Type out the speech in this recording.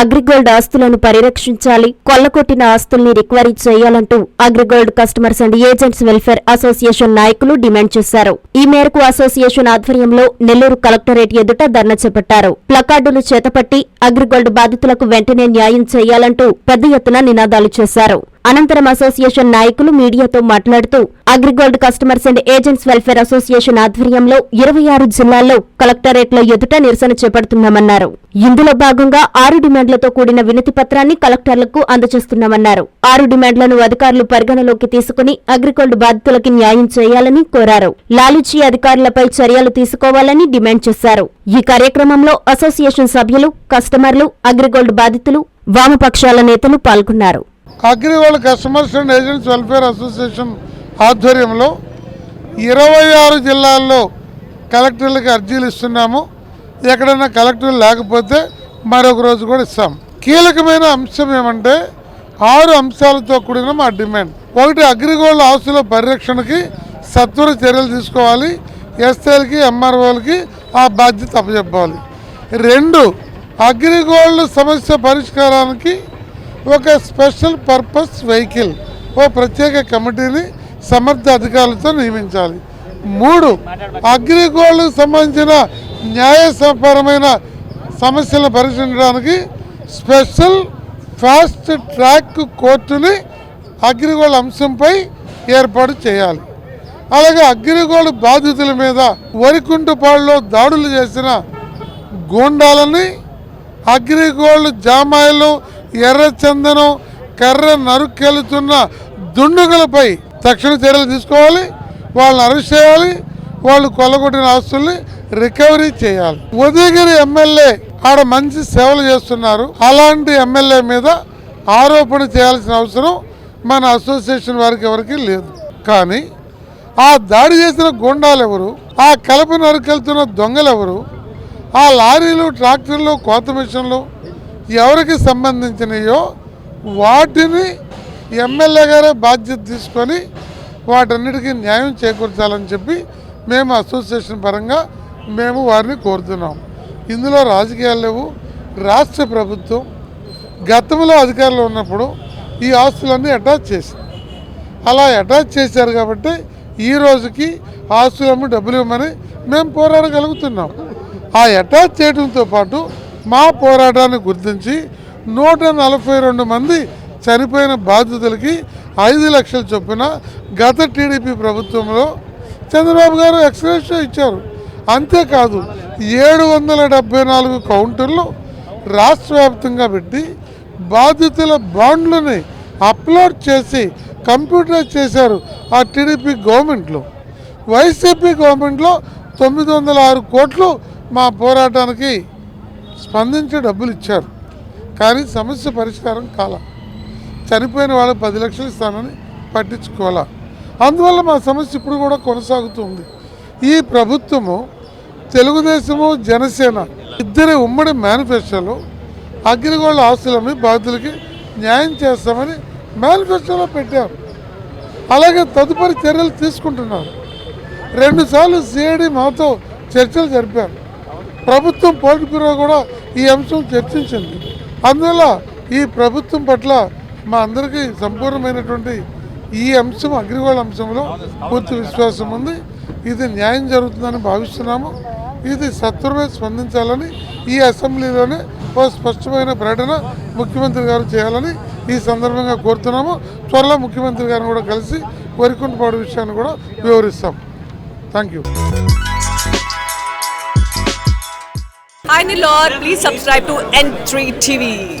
అగ్రిగోల్డ్ ఆస్తులను పరిరక్షించాలి. కొల్లకొట్టిన ఆస్తుల్ని రిక్వైరీ చేయాలంటూ Agrigold customers and agents welfare association నాయకులు డిమాండ్ చేశారు. ఈ మేరకు అసోసియేషన్ ఆధ్వర్యంలో నెల్లూరు కలెక్టరేట్ ఎదుట ధర్నా చేపట్టారు. ప్లకార్డులు చేతపట్టి అగ్రిగోల్డ్ బాధితులకు వెంటనే న్యాయం చేయాలంటూ పెద్ద ఎత్తున నినాదాలు చేశారు. అనంతరం అసోసియేషన్ నాయకులు మీడియాతో మాట్లాడుతూ Agrigold customers and agents welfare association ఆధ్వర్యంలో ఇరవై ఆరు జిల్లాల్లో కలెక్టరేట్ల ఎదుట నిరసన చేపడుతున్నామన్నారు. ఇందులో భాగంగా ఆరు డిమాండ్లతో కూడిన వినతి పత్రాన్ని కలెక్టర్లకు అందజేస్తున్నామన్నారు. ఆరు డిమాండ్లను అధికారులు పరిగణలోకి తీసుకుని అగ్రిగోల్డ్ బాధితులకి న్యాయం చేయాలని కోరారు. లాలుచీ అధికారులపై చర్యలు తీసుకోవాలని డిమాండ్ చేశారు. ఈ కార్యక్రమంలో అసోసియేషన్ సభ్యులు కస్టమర్లు అగ్రిగోల్డ్ బాధితులు వామపక్షాల నేతలు పాల్గొన్నారు. Agrigold customers and agents welfare association ఆధ్వర్యంలో ఇరవై ఆరు జిల్లాల్లో కలెక్టర్లకు అర్జీలు ఇస్తున్నాము. ఎక్కడైనా కలెక్టర్లు లేకపోతే మరొక రోజు కూడా ఇస్తాం. కీలకమైన అంశం ఏమంటే ఆరు అంశాలతో కూడిన మా డిమాండ్. ఒకటి అగ్రిగోల్డ్ ఆస్తుల పరిరక్షణకి సత్వర చర్యలు తీసుకోవాలి. ఎస్ఐలకి ఎంఆర్ఓలకి ఆ బాధ్యత అప్పచెప్పాలి. రెండు అగ్రిగోల్డ్ సమస్య పరిష్కారానికి ఒక స్పెషల్ పర్పస్ వెహికల్ ఓ ప్రత్యేక కమిటీని సమర్థ అధికారులతో నియమించాలి. మూడు అగ్రిగోల్డ్కు సంబంధించిన న్యాయపరమైన సమస్యలను పరిశీలించడానికి స్పెషల్ ఫాస్ట్ ట్రాక్ కోర్టుని అగ్రిగోల్డ్ అంశంపై ఏర్పాటు చేయాలి. అలాగే అగ్రిగోల్డ్ బాధితుల మీద వరికుంటుపాడులో దాడులు చేసిన గూండాలని అగ్రిగోల్డ్ జామాయిలు ఎర్ర చందనం కర్ర నరుకెళ్తున్న దుండుగులపై తక్షణ చర్యలు తీసుకోవాలి. వాళ్ళని అరెస్ట్ చేయాలి. వాళ్ళు కొల్లగొట్టిన ఆస్తుల్ని రికవరీ చేయాలి. ఉదయగిరి ఎమ్మెల్యే ఆడ మంచి సేవలు చేస్తున్నారు. అలాంటి ఎమ్మెల్యే మీద ఆరోపణ చేయాల్సిన అవసరం మన అసోసియేషన్ వారికి ఎవరికి లేదు. కానీ ఆ దాడి చేసిన గుండాలు ఎవరు ఆ కలప నరుకెళ్తున్న దొంగలు ఎవరు ఆ లారీలు ట్రాక్టర్లు కోత మిషన్లు ఎవరికి సంబంధించినయో వాటిని ఎమ్మెల్యే గారే బాధ్యత తీసుకొని వాటన్నిటికీ న్యాయం చేకూర్చాలని చెప్పి మేము అసోసియేషన్ పరంగా మేము వారిని కోరుతున్నాం. ఇందులో రాజకీయాలు లేవు. రాష్ట్ర ప్రభుత్వం గతంలో అధికారంలో ఉన్నప్పుడు ఈ ఆస్తులన్నీ అటాచ్ చేసింది. అలా అటాచ్ చేశారు కాబట్టి ఈ రోజుకి ఆస్తులమ్మ డబ్బులు ఇవ్వమని మేము పోరాడగలుగుతున్నాం. ఆ అటాచ్ చేయడంతో పాటు మా పోరాటాన్ని గుర్తించి నూట నలభై రెండు మంది చనిపోయిన బాధితులకి ఐదు లక్షల చొప్పున గత టీడీపీ ప్రభుత్వంలో చంద్రబాబు గారు ఎక్స్గ్రేషియో ఇచ్చారు. అంతేకాదు ఏడు వందల డెబ్బై నాలుగు కౌంటర్లు రాష్ట్ర వ్యాప్తంగా పెట్టి బాధితుల బాండ్లని అప్లోడ్ చేసి కంప్యూటర్ చేశారు ఆ టీడీపీ గవర్నమెంట్లో. వైసీపీ గవర్నమెంట్లో తొమ్మిది వందల ఆరు కోట్లు మా పోరాటానికి స్పందించి డబ్బులు ఇచ్చారు. కానీ సమస్య పరిష్కారం కాల. చనిపోయిన వాళ్ళు పది లక్షలు ఇస్తానని పట్టించుకోవాలా? అందువల్ల మా సమస్య ఇప్పుడు కూడా కొనసాగుతుంది ఈ ప్రభుత్వము తెలుగుదేశము జనసేన ఇద్దరి ఉమ్మడి మేనిఫెస్టోలో అగ్రిగోల్డ్ ఆస్తులమ్మి బాధితులకి న్యాయం చేస్తామని మేనిఫెస్టోలో పెట్టారు. అలాగే తదుపరి చర్యలు తీసుకుంటున్నారు. రెండుసార్లు సిఐడి మాతో చర్చలు జరిపారు. ప్రభుత్వం పోలిట్ బ్యూరో కూడా ఈ అంశం చర్చించింది. అందువల్ల ఈ ప్రభుత్వం పట్ల మా అందరికీ సంపూర్ణమైనటువంటి ఈ అంశం అగ్రిగోల్డ్ అంశంలో పూర్తి విశ్వాసం ఉంది. ఇది న్యాయం జరుగుతుందని భావిస్తున్నాము. ఇది సత్వరమే స్పందించాలని ఈ అసెంబ్లీలోనే ఓ స్పష్టమైన ప్రకటన ముఖ్యమంత్రి గారు చేయాలని ఈ సందర్భంగా కోరుతున్నాము. త్వరలో ముఖ్యమంత్రి గారిని కూడా కలిసి వరికుంటపాడు విషయాన్ని కూడా వివరిస్తాం. Thank Hi Nilor, please subscribe to N3 TV.